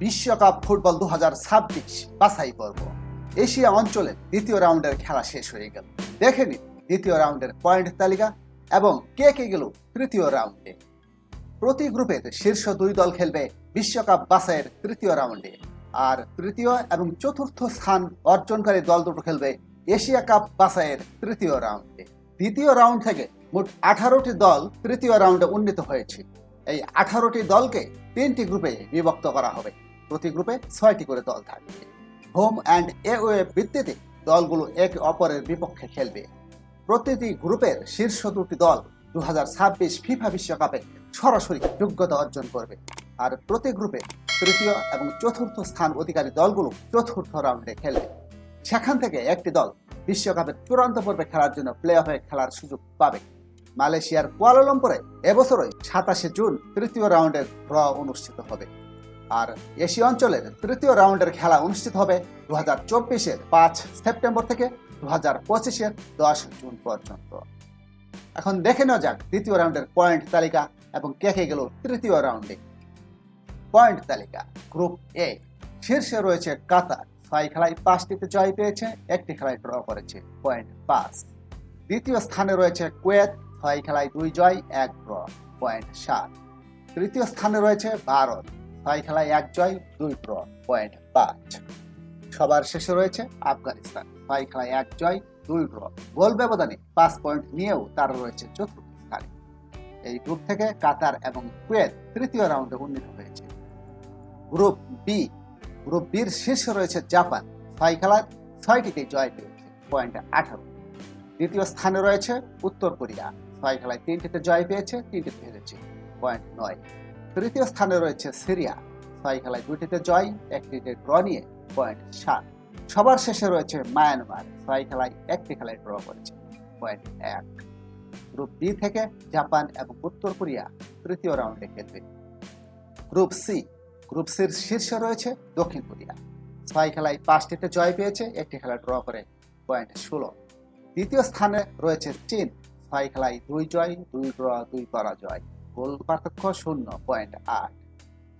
বিশ্বকাপ ফুটবল দু হাজার ছাব্বিশ বাছাই পর্ব। এশিয়া অঞ্চলে দ্বিতীয় রাউন্ডের খেলা শেষ হয়ে গেল। দেখে নিন দ্বিতীয় রাউন্ডের পয়েন্ট তালিকা এবং কে কে গেল তৃতীয় রাউন্ডে। প্রতি গ্রুপের শীর্ষ দুই দল খেলবে বিশ্বকাপ বাছাইয়ের তৃতীয় রাউন্ডে। আর তৃতীয় এবং চতুর্থ স্থান অর্জনকারী দল দুটো খেলবে এশিয়া কাপ বাছাইয়ের তৃতীয় রাউন্ডে। দ্বিতীয় রাউন্ড থেকে মোট আঠারোটি দল তৃতীয় রাউন্ডে উন্নীত হয়েছে। এই আঠারোটি দলকে তিনটি গ্রুপে বিভক্ত করা হবে। প্রতি গ্রুপে ছয়টি করে দল থাকবে। হোম অ্যান্ড এওয়ে ভিত্তিতে দলগুলো একে অপরের বিপক্ষে খেলবে। প্রতিটি গ্রুপের শীর্ষ দুটি দল দু হাজার ছাব্বিশ ফিফা বিশ্বকাপে সরাসরি যোগ্যতা অর্জন করবে। আর প্রতি গ্রুপে তৃতীয় এবং চতুর্থ স্থান অধিকারী দলগুলো চতুর্থ রাউন্ডে খেলবে। সেখান থেকে একটি দল বিশ্বকাপের চূড়ান্ত পর্বে খেলার জন্য প্লে অফে খেলার সুযোগ পাবে। মালয়েশিয়ার কুয়ালালামপুরে এবছরই সাতাশে জুন তৃতীয় রাউন্ডের ড্র অনুষ্ঠিত হবে। আর এশিয়া অঞ্চলের তৃতীয় রাউন্ডের খেলা অনুষ্ঠিত হবে দু হাজার চব্বিশের পাঁচ সেপ্টেম্বর থেকে দু হাজার পঁচিশের দশ জুন পর্যন্ত। এখন দেখে নেওয়া যাক দ্বিতীয় রাউন্ডের পয়েন্ট তালিকা এবং কে কে গেল তৃতীয় রাউন্ডে। পয়েন্ট তালিকা, গ্রুপ এ, শীর্ষে রয়েছে কাতার। ছয় খেলায় পাঁচটিতে জয় পেয়েছে, একটি খেলায় ড্র করেছে, পয়েন্ট পাঁচ। দ্বিতীয় স্থানে রয়েছে কুয়েত, ছয় খেলায় দুই জয়, এক ড্র, পয়েন্ট সাত। তৃতীয় স্থানে রয়েছে ভারত। ছয় খেলায় এক জয়, দুই ড্র পয়েন্ট পাঁচ সবার শেষে রয়েছে আফগানিস্তান। ছয় খেলায় এক জয়, দুই ড্র গোল ব্যবধানে পাঁচ পয়েন্ট নিয়েও তারা রয়েছে চতুর্থ স্থানে। এই গ্রুপ থেকে কাতার এবং কুয়েত তৃতীয় রাউন্ডে উন্নীত হয়েছে। গ্রুপ বি গ্রুপ বির শীর্ষে রয়েছে জাপান। ছয় খেলার ছয়টিতে জয় পেয়েছে পয়েন্ট আঠারো। দ্বিতীয় স্থানে রয়েছে উত্তর কোরিয়া। ছয় খেলায় তিনটিতে জয় পেয়েছে, তিনটিতে হেরেছে পয়েন্ট নয়। তৃতীয় স্থানে রয়েছে সিরিয়া। ছয় খেলায় দুটিতে জয়, একটিতে ড্র নিয়ে পয়েন্ট সাত। সবার শেষে রয়েছে মায়ানমার। ছয় খেলায় একটি খেলায় ড্র করেছে, পয়েন্ট এক। গ্রুপ বি থেকে জাপান এবং উত্তর কোরিয়া তৃতীয় রাউন্ডে খেলবে। Group C. গ্রুপ সির শীর্ষে রয়েছে দক্ষিণ কোরিয়া। ছয় খেলায় পাঁচটিতে জয় পেয়েছে, একটি খেলা ড্র করে পয়েন্ট ষোলো। দ্বিতীয় স্থানে রয়েছে চীন। ছয় খেলায় দুই জয়, দুই ড্র, দুই পরাজয়। গোল পার্থক্য শূন্য পয়েন্ট আট।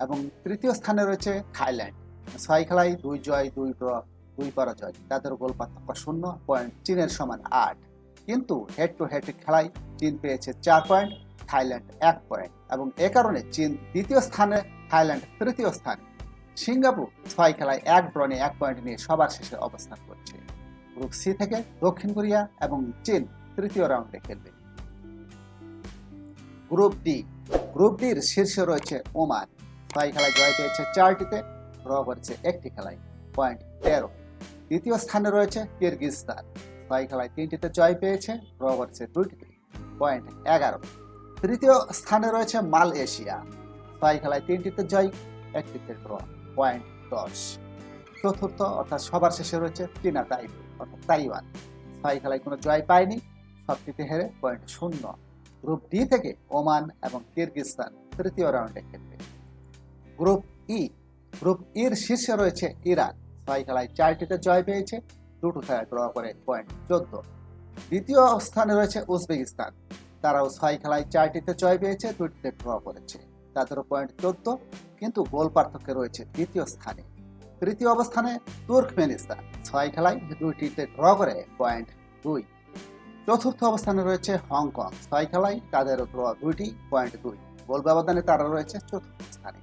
এবং তৃতীয় স্থানে রয়েছে থাইল্যান্ড। ছয় খেলায় দুই জয়, দুই ড্র, দুই পরাজয়। তাদের গোল পার্থক্য শূন্য পয়েন্ট চীনের সমান আট। কিন্তু হেড টু হেড খেলায় চীন পেয়েছে চার পয়েন্ট থাইল্যান্ড এক পয়েন্ট এবং এ কারণে চীন দ্বিতীয় স্থানে, থাইল্যান্ড তৃতীয় স্থানে। সিঙ্গাপুর ছয় খেলায় এক ড্রনে এক পয়েন্ট নিয়ে সবার শেষে অবস্থান করছে। গ্রুপ সি থেকে দক্ষিণ কোরিয়া এবং চীন তৃতীয় রাউন্ডে খেলবে। গ্রুপ ডি গ্রুপ ডির শীর্ষে রয়েছে ওমান ছয় খেলায় জয় পেয়েছে চারটিতে। ড্র করেছে একটি খেলায় পয়েন্ট তেরো। দ্বিতীয় স্থানে রয়েছে কিরগিজস্তান ছয় খেলায় তিনটিতে জয় পেয়েছে ড্র করেছে দুইটিতে পয়েন্ট এগারো। তৃতীয় স্থানে রয়েছে মালয়েশিয়া ছয় খেলায় তিনটিতে জয়, একটিতে ড্র পয়েন্ট দশ। চতুর্থ অর্থাৎ সবার শেষে রয়েছে চীনা তাই অর্থাৎ তাইওয়ান। ছয় খেলায় কোনো জয় পায়নি, সবটিতে হেরে পয়েন্ট শূন্য। গ্রুপ ডি থেকে ওমান এবং কিরগিস্তান তৃতীয় রাউন্ডে খেলবে। গ্রুপ ই, গ্রুপ ইর শীর্ষে রয়েছে ইরান। ছয় খেলায় চারটিতে জয় পেয়েছে, দুটো খেলায় ড্র করে পয়েন্ট চোদ্দ। দ্বিতীয় স্থানে রয়েছে উজবেকিস্তান। তারাও ছয় খেলায় চারটিতে জয় পেয়েছে, দুটিতে ড্র করেছে। তাদেরও পয়েন্ট চোদ্দ, কিন্তু গোল পার্থক্য রয়েছে দ্বিতীয় স্থানে। তৃতীয় অবস্থানে তুর্কমেনিস্তান। ছয় খেলায় দুইটিতে ড্র করে পয়েন্ট দুই। চতুর্থ অবস্থানে রয়েছে হংকং। ছয় খেলায় তাদের ড্র দুইটি পয়েন্ট দুই। গোল ব্যবধানে তারা রয়েছে চতুর্থ স্থানে।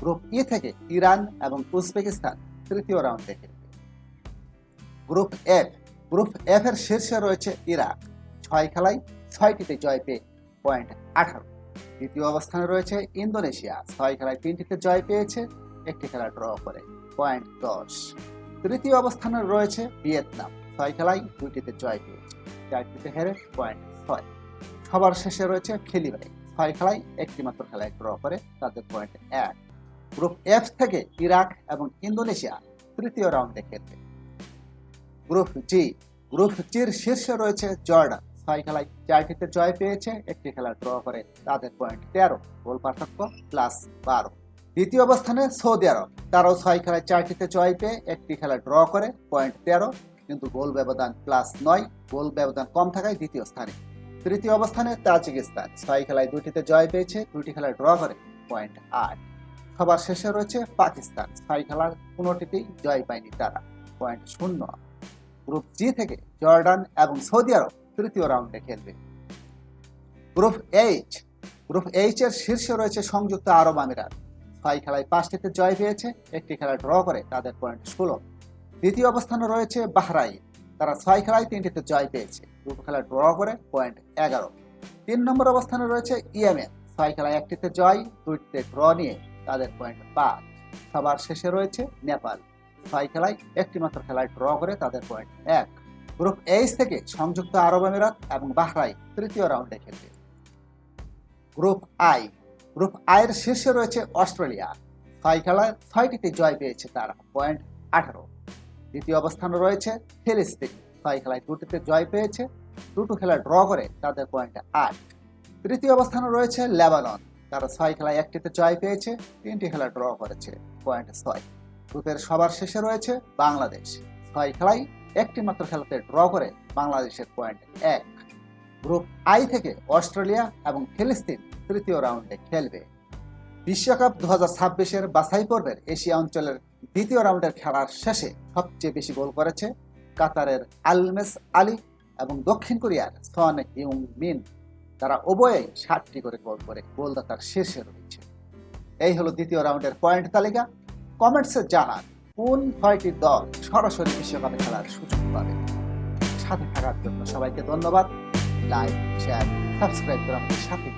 গ্রুপ ই থেকে ইরান এবং উজবেকিস্তান তৃতীয় রাউন্ডে খেলবে। গ্রুপ এফ গ্রুপ এফ এর শীর্ষে রয়েছে ইরাক। ছয় খেলায় ছয়টিতে জয় পেয়ে পয়েন্ট আঠারো। দ্বিতীয় অবস্থানে রয়েছে ইন্দোনেশিয়া। ছয় খেলায় তিনটিতে জয় পেয়েছে, একটি খেলা ড্র করে পয়েন্ট দশ। তৃতীয় অবস্থানে রয়েছে ভিয়েতনাম। ছয় খেলায় দুইটিতে জয় পেয়েছে। চারটিতে হেরে পয়েন্ট ছয়। সবার শেষে রয়েছে খেলিবাই ছয় খেলায় একটি মাত্র খেলায় ড্র করে তাদের পয়েন্ট এক। গ্রুপ এফ থেকে ইরাক এবং ইন্দোনেশিয়া তৃতীয় রাউন্ডে খেলবে। গ্রুপ জি গ্রুপ জির শীর্ষে রয়েছে জর্ডান। ছয় খেলায় চারটিতে জয় পেয়েছে, একটি খেলা ড্র করে তাদের পয়েন্ট তেরো। গোল পার্থক্য প্লাস বারো। দ্বিতীয় অবস্থানে সৌদি আরব। তারাও ছয় খেলায় চারটিতে জয় পেয়ে একটি খেলা ড্র করে পয়েন্ট তেরো। কিন্তু গোল ব্যবধান প্লাস নয়, গোল ব্যবধান কম থাকায় দ্বিতীয় স্থানে। তৃতীয় অবস্থানে তাজিকিস্তান। ছয় খেলায় দুটিতে জয় পেয়েছে দুটি খেলায় ড্র করে পয়েন্ট আট। সবার শেষে রয়েছে পাকিস্তান। ছয় খেলার কোনোটিতেই জয় পায়নি তারা পয়েন্ট শূন্য। গ্রুপ জি থেকে জর্ডান এবং সৌদি আরব তৃতীয় রাউন্ডে খেলবে। গ্রুপ এইচ গ্রুপ এইচ এর শীর্ষে রয়েছে সংযুক্ত আরব আমিরাত। ছয় খেলায় পাঁচটিতে জয় পেয়েছে, একটি খেলা ড্র করে তাদের পয়েন্ট ষোলো। দ্বিতীয় অবস্থানে রয়েছে বাহরাইন। তারা ছয় খেলায় তিনটিতে জয় পেয়েছে। দুটো খেলা ড্র করে পয়েন্ট এগারো। তিন নম্বর অবস্থানে রয়েছে ইয়েমেন। ছয় খেলায় একটিতে জয়, দুইটিতে ড্র নিয়ে তাদের পয়েন্ট পাঁচ। সবার শেষে রয়েছে নেপাল। ছয় খেলায় একটি মাত্র খেলায় ড্র করে তাদের পয়েন্ট এক। গ্রুপ এইচ থেকে সংযুক্ত আরব আমিরাত এবং বাহরাই তৃতীয় রাউন্ডে খেলবে। Group I. গ্রুপ আয়ের শীর্ষে রয়েছে অস্ট্রেলিয়া। ছয় খেলায় ছয়টিতে জয় পেয়েছে তারা। পয়েন্ট আঠারো। দ্বিতীয় অবস্থানে রয়েছে ফিলিস্তিন। ছয় খেলায় দুটিতে জয় পেয়েছে। দুটো খেলা ড্র করে তাদের পয়েন্ট আট। তৃতীয় অবস্থানে রয়েছে লেবানন। তারা ছয় খেলায় একটিতে জয় পেয়েছে, তিনটি খেলা ড্র করেছে পয়েন্ট ছয়। গ্রুপের সবার শেষে রয়েছে বাংলাদেশ। ছয় খেলায় একটি মাত্র খেলাতে ড্র করে বাংলাদেশের পয়েন্ট এক। গ্রুপ আই থেকে অস্ট্রেলিয়া এবং ফিলিস্তিন তৃতীয় রাউন্ডে খেলবে। বিশ্বকাপ দু হাজার ছাব্বিশের বাছাই পর্বের এশিয়া অঞ্চলের দ্বিতীয় রাউন্ডের খেলার শেষে সবচেয়ে বেশি গোল করেছে কাতারের আলমেস আলী এবং দক্ষিণ কোরিয়ার সন ইউং মিন। তারা উভয়ে ষাটটি করে গোল করে গোলদাতার শীর্ষে রয়েছে। এই হলো দ্বিতীয় রাউন্ডের পয়েন্ট তালিকা। কমেন্টসে জানান কোন ছয়টি দল সরাসরি বিশ্বকাপে খেলার সুযোগ পাবে, সাথে থাকার জন্য সবাইকে ধন্যবাদ। লাইক, শেয়ার, সাবস্ক্রাইব করে আমাদের সাথে